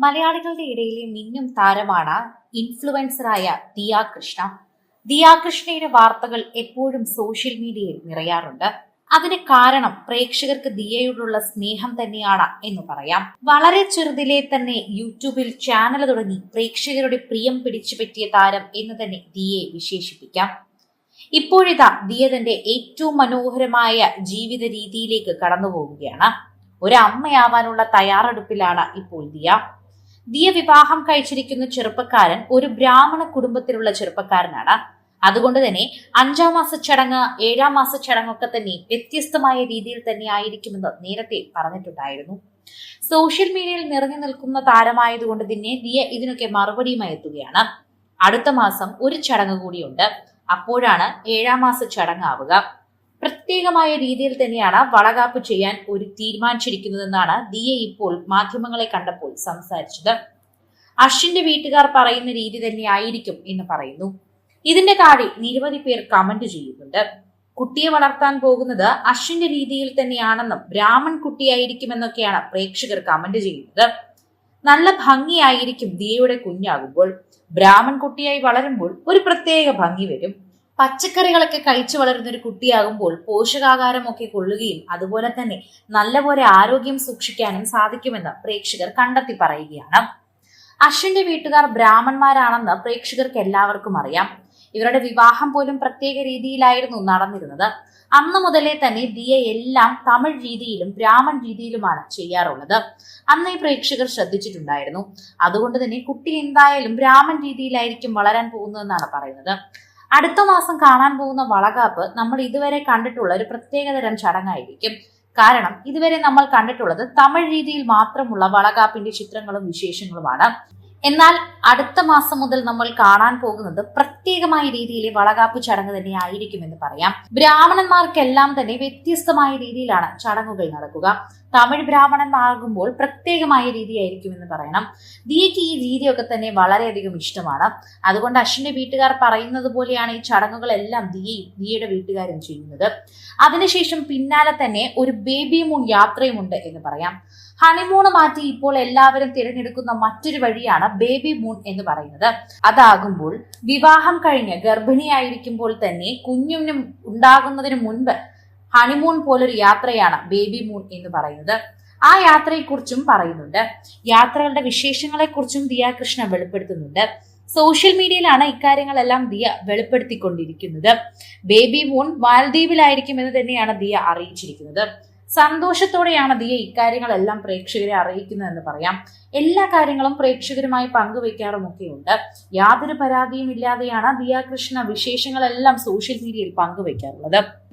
മലയാളികളുടെ ഇടയിലെ മിന്നും താരമാണ് ഇൻഫ്ലുവൻസറായ ദിയ കൃഷ്ണ. ദിയ കൃഷ്ണയുടെ വാർത്തകൾ എപ്പോഴും സോഷ്യൽ മീഡിയയിൽ നിറയാറുണ്ട്. അതിന് കാരണം പ്രേക്ഷകർക്ക് ദിയയോടുള്ള സ്നേഹം തന്നെയാണ് എന്ന് പറയാം. വളരെ ചെറുതിലെ തന്നെ യൂട്യൂബിൽ ചാനൽ തുടങ്ങി പ്രേക്ഷകരുടെ പ്രിയം പിടിച്ചു പറ്റിയ താരം എന്ന് തന്നെ ദിയയെ വിശേഷിപ്പിക്കാം. ഇപ്പോഴിതാ ദിയ തന്റെ ഏറ്റവും മനോഹരമായ ജീവിത രീതിയിലേക്ക് കടന്നു പോവുകയാണ് ഒരു അമ്മയാവാനുള്ള തയ്യാറെടുപ്പിലാണ് ഇപ്പോൾ ദിയ. ദിയ വിവാഹം കഴിച്ചിരിക്കുന്ന ചെറുപ്പക്കാരൻ ഒരു ബ്രാഹ്മണ കുടുംബത്തിലുള്ള ചെറുപ്പക്കാരനാണ്. അതുകൊണ്ട് തന്നെ അഞ്ചാം മാസ ചടങ്ങ് ഏഴാം മാസ ചടങ്ങൊക്കെ തന്നെ വ്യത്യസ്തമായ രീതിയിൽ തന്നെ ആയിരിക്കുമെന്ന് നേരത്തെ പറഞ്ഞിട്ടുണ്ടായിരുന്നു. സോഷ്യൽ മീഡിയയിൽ നിറഞ്ഞു നിൽക്കുന്ന താരമായതുകൊണ്ട് തന്നെ ദിയ ഇതിനൊക്കെ മറുപടിയുമായി എത്തുകയാണ്. അടുത്ത മാസം ഒരു ചടങ്ങ് കൂടിയുണ്ട്. അപ്പോഴാണ് ഏഴാം മാസ ചടങ്ങാവുക പ്രത്യേകമായ രീതിയിൽ തന്നെയാണ് വളകാപ്പ് ചെയ്യാൻ ഒരു തീരുമാനിച്ചിരിക്കുന്നതെന്നാണ് ദിയ ഇപ്പോൾ മാധ്യമങ്ങളെ കണ്ടപ്പോൾ സംസാരിച്ചത്. അശ്വിന്റെ വീട്ടുകാർ പറയുന്ന രീതി തന്നെ ആയിരിക്കും എന്ന് പറയുന്നു. ഇതിന്റെ താഴെ നിരവധി പേർ കമന്റ് ചെയ്യുന്നുണ്ട്. കുട്ടിയെ വളർത്താൻ പോകുന്നത് അശ്വിന്റെ രീതിയിൽ തന്നെയാണെന്നും ബ്രാഹ്മൺ കുട്ടിയായിരിക്കുമെന്നൊക്കെയാണ് പ്രേക്ഷകർ കമന്റ് ചെയ്യുന്നത്. നല്ല ഭംഗിയായിരിക്കും ദിയയുടെ കുഞ്ഞാകുമ്പോൾ. ബ്രാഹ്മൺ കുട്ടിയായി വളരുമ്പോൾ ഒരു പ്രത്യേക ഭംഗി വരും. പച്ചക്കറികളൊക്കെ കഴിച്ചു വളരുന്ന ഒരു കുട്ടിയാകുമ്പോൾ പോഷകാഹാരമൊക്കെ കൊള്ളുകയും അതുപോലെ തന്നെ നല്ലപോലെ ആരോഗ്യം സൂക്ഷിക്കാനും സാധിക്കുമെന്ന് പ്രേക്ഷകർ കണ്ടെത്തി പറയുകയാണ്. അശ്വിന്റെ വീട്ടുകാർ ബ്രാഹ്മണന്മാരാണെന്ന് പ്രേക്ഷകർക്ക് എല്ലാവർക്കും അറിയാം. ഇവരുടെ വിവാഹം പോലും പ്രത്യേക രീതിയിലായിരുന്നു നടന്നിരുന്നത്. അന്ന് മുതലേ തന്നെ ദിയ എല്ലാം തമിഴ് രീതിയിലും ബ്രാഹ്മൺ രീതിയിലുമാണ് ചെയ്യാറുള്ളത്. അന്ന് ഈ പ്രേക്ഷകർ ശ്രദ്ധിച്ചിട്ടുണ്ടായിരുന്നു. അതുകൊണ്ട് തന്നെ കുട്ടി എന്തായാലും ബ്രാഹ്മൺ രീതിയിലായിരിക്കും വളരാൻ പോകുന്നതെന്നാണ് പറയുന്നത്. അടുത്ത മാസം കാണാൻ പോകുന്ന വളകാപ്പ് നമ്മൾ ഇതുവരെ കണ്ടിട്ടുള്ള ഒരു പ്രത്യേകതരം ചടങ്ങായിരിക്കും. കാരണം ഇതുവരെ നമ്മൾ കണ്ടിട്ടുള്ളത് തമിഴ് രീതിയിൽ മാത്രമുള്ള വളകാപ്പിന്റെ ചിത്രങ്ങളും വിശേഷങ്ങളുമാണ്. എന്നാൽ അടുത്ത മാസം മുതൽ നമ്മൾ കാണാൻ പോകുന്നത് പ്രത്യേകമായ രീതിയിലെ വളകാപ്പ് ചടങ്ങ് തന്നെ ആയിരിക്കും എന്ന് പറയാം. ബ്രാഹ്മണന്മാർക്കെല്ലാം തന്നെ വ്യത്യസ്തമായ രീതിയിലാണ് ചടങ്ങുകൾ നടക്കുക. തമിഴ് ബ്രാഹ്മണന്മാകുമ്പോൾ പ്രത്യേകമായ രീതിയായിരിക്കും എന്ന് പറയണം. ദിയയ്ക്ക് ഈ രീതിയൊക്കെ തന്നെ വളരെയധികം ഇഷ്ടമാണ്. അതുകൊണ്ട് അശ്വിന്റെ വീട്ടുകാർ പറയുന്നത് പോലെയാണ് ഈ ചടങ്ങുകളെല്ലാം ദിയയും ദിയയുടെ വീട്ടുകാരും ചെയ്യുന്നത്. അതിനുശേഷം പിന്നാലെ തന്നെ ഒരു ബേബി മൂൺ യാത്രയുമുണ്ട് എന്ന് പറയാം. ഹണിമൂണ് മാറ്റി ഇപ്പോൾ എല്ലാവരും തിരഞ്ഞെടുക്കുന്ന മറ്റൊരു വഴിയാണ് ബേബി മൂൺ എന്ന് പറയുന്നത്. അതാകുമ്പോൾ വിവാഹം കഴിഞ്ഞ് ഗർഭിണിയായിരിക്കുമ്പോൾ തന്നെ കുഞ്ഞിനും ഉണ്ടാകുന്നതിന് മുൻപ് ഹണിമൂൺ പോലൊരു യാത്രയാണ് ബേബി മൂൺ എന്ന് പറയുന്നത്. ആ യാത്രയെക്കുറിച്ചും പറയുന്നുണ്ട്. യാത്രകളുടെ വിശേഷങ്ങളെക്കുറിച്ചും ദിയ കൃഷ്ണ വെളിപ്പെടുത്തുന്നുണ്ട്. സോഷ്യൽ മീഡിയയിലാണ് ഇക്കാര്യങ്ങളെല്ലാം ദിയ വെളിപ്പെടുത്തിക്കൊണ്ടിരിക്കുന്നത്. ബേബി മൂൺ മാലദ്വീപിലായിരിക്കുമെന്ന് തന്നെയാണ് ദിയ അറിയിച്ചിരിക്കുന്നത്. സന്തോഷത്തോടെയാണ് ദിയ ഇക്കാര്യങ്ങളെല്ലാം പ്രേക്ഷകരെ അറിയിക്കുന്നതെന്ന് പറയാം. എല്ലാ കാര്യങ്ങളും പ്രേക്ഷകരുമായി പങ്കുവെക്കാറുമൊക്കെയുണ്ട്. യാതൊരു പരാതിയും ഇല്ലാതെയാണ് ദിയ കൃഷ്ണ വിശേഷങ്ങളെല്ലാം സോഷ്യൽ മീഡിയയിൽ പങ്കുവെക്കാറുള്ളത്.